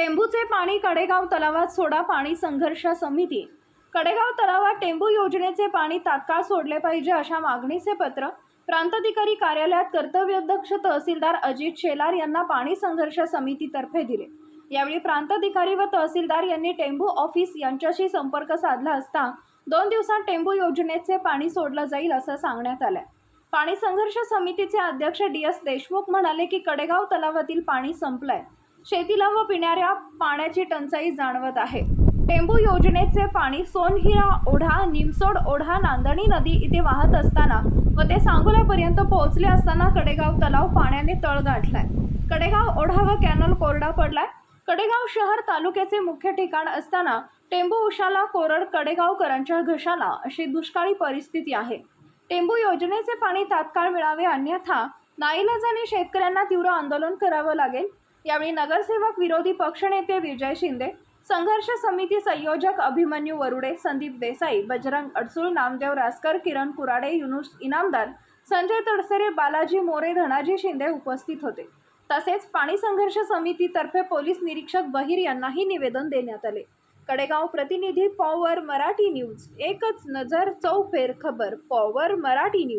टेंबूचे पाणी कडेगाव तलावात सोडा पाणी संघर्ष समिती. कडेगाव तलावात टेंबू योजनेचे पाणी तात्काळ सोडले पाहिजे अशा मागणीचे पत्र प्रांताधिकारी कार्यालयात कर्तव्यदक्ष तहसीलदार अजित शेलार यांना पाणी संघर्ष समितीतर्फे दिले. यावेळी प्रांताधिकारी व तहसीलदार यांनी टेंबू ऑफिस यांच्याशी संपर्क साधला असता दोन दिवसात टेंबू योजनेचे पाणी सोडलं जाईल असं सांगण्यात आलं. पाणी संघर्ष समितीचे अध्यक्ष डी एस देशमुख म्हणाले की कडेगाव तलावातील पाणी संपलंय. शेतीला व पिणाऱ्या पाण्याची टंचाई जाणवत आहे. टेंबू योजनेचे पाणी सोनहिरा ओढा निमसोड ओढा नांदणी नदी इथे वाहत असताना व ते सांगोल्यापर्यंत पोहोचले असताना कडेगाव तलाव पाण्याने तळ गाठलाय. कडेगाव ओढा व कॅनल कोरडा पडलाय. कडेगाव शहर तालुक्याचे मुख्य ठिकाण असताना टेंबू उशाला कोरड कडेगावकरांच्या घशाला अशी दुष्काळी परिस्थिती आहे. टेंबू योजनेचे पाणी तात्काळ मिळावे अन्यथा नाईलाजाने शेतकऱ्यांना तीव्र आंदोलन करावं लागेल. यावेळी नगरसेवक विरोधी पक्षनेते विजय शिंदे संघर्ष समिती संयोजक अभिमन्यू वरुडे संदीप देसाई बजरंग अडसूळ नामदेव रासकर किरण कुराडे युनुस इनामदार संजय तडसरे बालाजी मोरे धनाजी शिंदे उपस्थित होते. तसेच पाणी संघर्ष समितीतर्फे पोलीस निरीक्षक बहिर यांनाही निवेदन देण्यात आले. कडेगाव प्रतिनिधी पॉवर मराठी न्यूज एकच नजर चौफेर खबर पॉवर मराठी न्यूज.